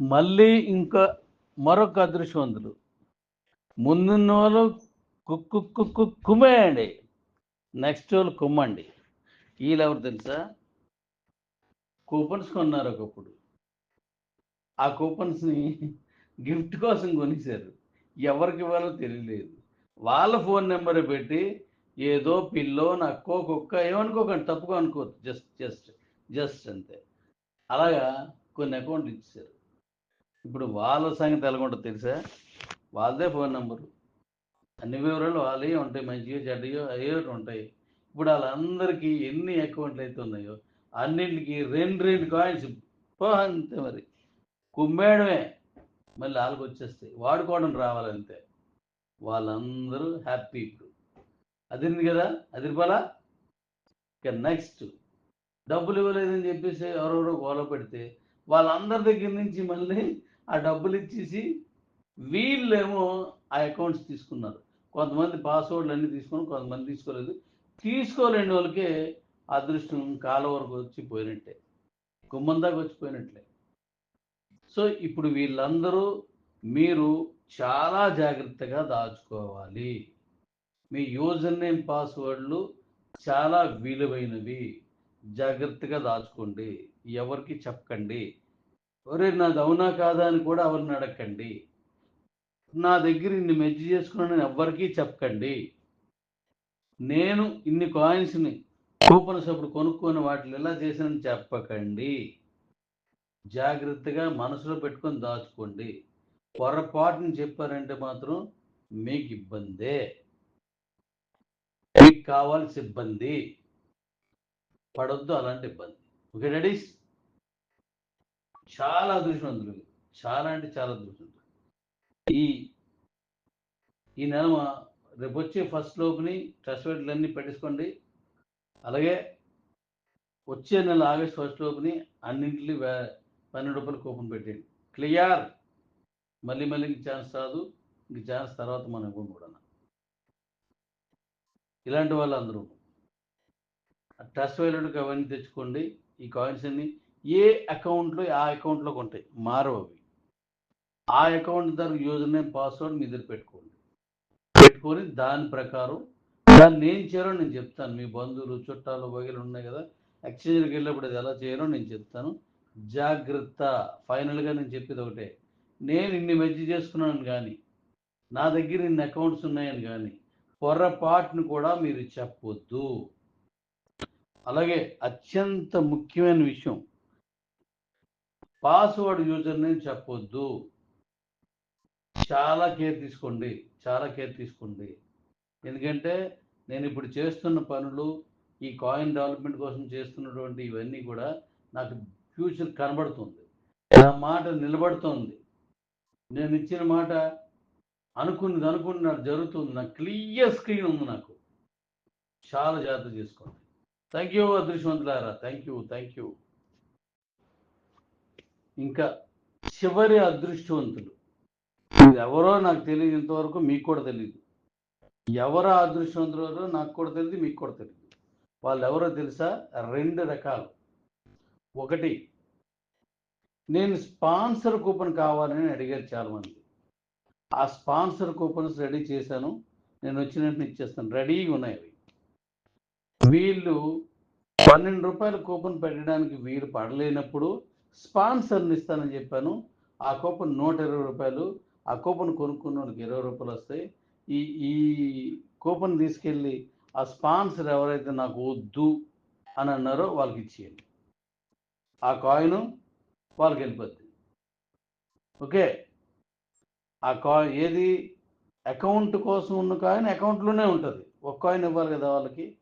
మళ్ళీ ఇంకా మరొక అదృష్టవంతులు ముందున్న వాళ్ళు కుక్కు కుక్కు కుమ్మేయండి. నెక్స్ట్ వాళ్ళు కుమ్మండి. వీళ్ళు ఎవరు తెలుసా? కూపన్స్ కొన్నారు ఒకప్పుడు. ఆ కూపన్స్ని గిఫ్ట్ కోసం కొనేశారు ఎవరికి ఇవ్వాలో తెలియలేదు. వాళ్ళ ఫోన్ నెంబర్ పెట్టి ఏదో పిల్లో నక్కో కుక్క ఏమనుకోకండి తప్పుగా అనుకోవద్దు. జస్ట్ జస్ట్ జస్ట్ అంతే. అలాగా కొన్ని అకౌంట్ ఇచ్చారు ఇప్పుడు వాళ్ళ సంగతి ఎలాగుంటుందో తెలుసా? వాళ్ళదే ఫోన్ నెంబరు. అన్ని వివరాలు వాళ్ళే ఉంటాయి మంచిగా చెడ్డయో అయ్యో ఉంటాయి. ఇప్పుడు వాళ్ళందరికీ ఎన్ని అకౌంట్లు అయితే ఉన్నాయో అన్నింటికి రెండు రెండు కాయిన్స్ అంతే మరి. కుమ్మేయడమే. మళ్ళీ వాళ్ళకి వచ్చేస్తాయి. వాడుకోవడం రావాలంతే. వాళ్ళందరూ హ్యాపీ ఇప్పుడు. అదిరింది కదా? అదిరిపాలా? ఇక నెక్స్ట్. డబ్బులు ఇవ్వలేదని చెప్పేసి ఎవరెవరో గోల పెడితే వాళ్ళందరి దగ్గర నుంచి మళ్ళీ ఆ డబ్బులు ఇచ్చేసి వీళ్ళేమో ఆ అకౌంట్స్ తీసుకున్నారు. కొంతమంది పాస్వర్డ్లు అన్నీ తీసుకొని కొంతమంది తీసుకోలేదు. తీసుకోలేని వాళ్ళకే అదృష్టం కాల వరకు వచ్చి పోయినట్టే గుమ్మం దాకా వచ్చిపోయినట్లే. సో ఇప్పుడు వీళ్ళందరూ మీరు చాలా జాగ్రత్తగా దాచుకోవాలి. మీ యూజర్ నేమ్ పాస్వర్డ్లు చాలా విలువైనవి. జాగ్రత్తగా దాచుకోండి. ఎవరికి చెప్పకండి. ఒరే నాది అవునా కాదా అని కూడా ఎవరిని అడగండి నా దగ్గర ఇన్ని మెజ్జి చేసుకున్నాను ఎవ్వరికీ చెప్పకండి. నేను ఇన్ని కాయిన్స్ని కూపన్స్ అప్పుడు కొనుక్కొని వాటిని ఎలా చేశానని చెప్పకండి. జాగ్రత్తగా మనసులో పెట్టుకొని దాచుకోండి. పొరపాటుని చెప్పారంటే మాత్రం మీకు ఇబ్బందే. మీకు కావాల్సి ఇబ్బంది. పడొద్దు అలాంటి ఇబ్బంది. ఓకే డాడీస్ చాలా అదృష్టవంతులు చాలా అంటే చాలా అదృష్టవంతులు ఈ ఈ నెల మా- రేపు వచ్చే ఫస్ట్ లోపుని ట్రస్ట్ రేట్లు అన్నీ పెట్టేసుకోండి. అలాగే వచ్చే నెల ఆగస్ట్ ఫస్ట్ లోపుని అన్నింటినీ వే- పన్నెండు రూపాయలు కూపన్ పెట్టేయండి. క్లియర్. మళ్ళీ మళ్ళీ ఇంక ఛాన్స్ రాదు. ఇంక ఛాన్స్ తర్వాత మనం ఇవ్వం కూడా. ఇలాంటి వాళ్ళు అందరూ ట్రస్ట్ వైలెట్కి అవన్నీ తెచ్చుకోండి. ఈ కాయిన్స్ అన్ని ఏ అకౌంట్లో ఆ అకౌంట్లోకి ఉంటాయి? మారవు అవి ఆ అకౌంట్ ద్వారా యూజర్ నేమ్ పాస్వర్డ్ మీ దగ్గర పెట్టుకోండి. పెట్టుకొని దాని ప్రకారం దాన్ని ఏం చేయాలో నేను చెప్తాను. మీ బంధువులు చుట్టాలు వగైలు ఉన్నాయి కదా ఎక్స్చేంజ్కి వెళ్ళినప్పుడు అది ఎలా చేయాలో నేను చెప్తాను. జాగ్రత్త. ఫైనల్గా నేను చెప్పేది ఒకటే. నేను ఇన్ని మెజ్జి చేసుకున్నాను కానీ నా దగ్గర ఇన్ని అకౌంట్స్ ఉన్నాయని కానీ పొరపాటును కూడా మీరు చెప్పొద్దు. అలాగే అత్యంత ముఖ్యమైన విషయం పాస్వర్డ్ యూజర్ నేమ్ చెప్పొద్దు. చాలా కేర్ తీసుకోండి చాలా కేర్ తీసుకోండి. ఎందుకంటే నేను ఇప్పుడు చేస్తున్న పనులు ఈ కాయిన్ డెవలప్మెంట్ కోసం చేస్తున్నటువంటి ఇవన్నీ కూడా నాకు ఫ్యూచర్ కనబడుతుంది. నా మాట నిలబడుతోంది. నేను ఇచ్చిన మాట అనుకున్నది అనుకున్నది జరుగుతుంది. నాకు క్లియర్ స్క్రీన్ ఉంది నాకు. చాలా జాగ్రత్త చేసుకోండి. థ్యాంక్ యూ అదృష్టవంతులారా. థ్యాంక్ యూ థ్యాంక్ యూ ఇంకా చివరి అదృష్టవంతులు ఇది ఎవరో నాకు తెలియదు ఇంతవరకు మీకు కూడా తెలియదు ఎవరో అదృష్టవంతులు నాకు కూడా తెలియదు మీకు కూడా తెలియదు వాళ్ళు ఎవరో తెలుసా? రెండు రకాలు. ఒకటి నేను స్పాన్సర్ కూపన్ కావాలని అడిగారు చాలామంది. ఆ స్పాన్సర్ కూపన్స్ రెడీ చేశాను. నేను వచ్చినట్టు ఇచ్చేస్తాను. రెడీగా ఉన్నాయి అవి. వీళ్ళు పన్నెండు రూపాయల కూపన్ పెట్టడానికి వీలు పడలేనప్పుడు స్పాన్సర్ని ఇస్తానని చెప్పాను. ఆ కూపన్ నూట ఇరవై రూపాయలు ఆ కూపన్ కొనుక్కున్న వాళ్ళకి ఇరవై రూపాయలు వస్తాయి. ఈ ఈ కూపన్ తీసుకెళ్ళి ఆ స్పాన్సర్ ఎవరైతే నాకు వద్దు అని అన్నారో వాళ్ళకి ఇచ్చేయండి. ఆ కాయిన్ వాళ్ళకి వెళ్ళిపోద్ది. ఓకే? ఆ కాయిన్ ఏది? అకౌంట్ కోసం ఉన్న కాయిన్ అకౌంట్లోనే ఉంటుంది. ఒక కాయిన్ ఇవ్వాలి కదా వాళ్ళకి.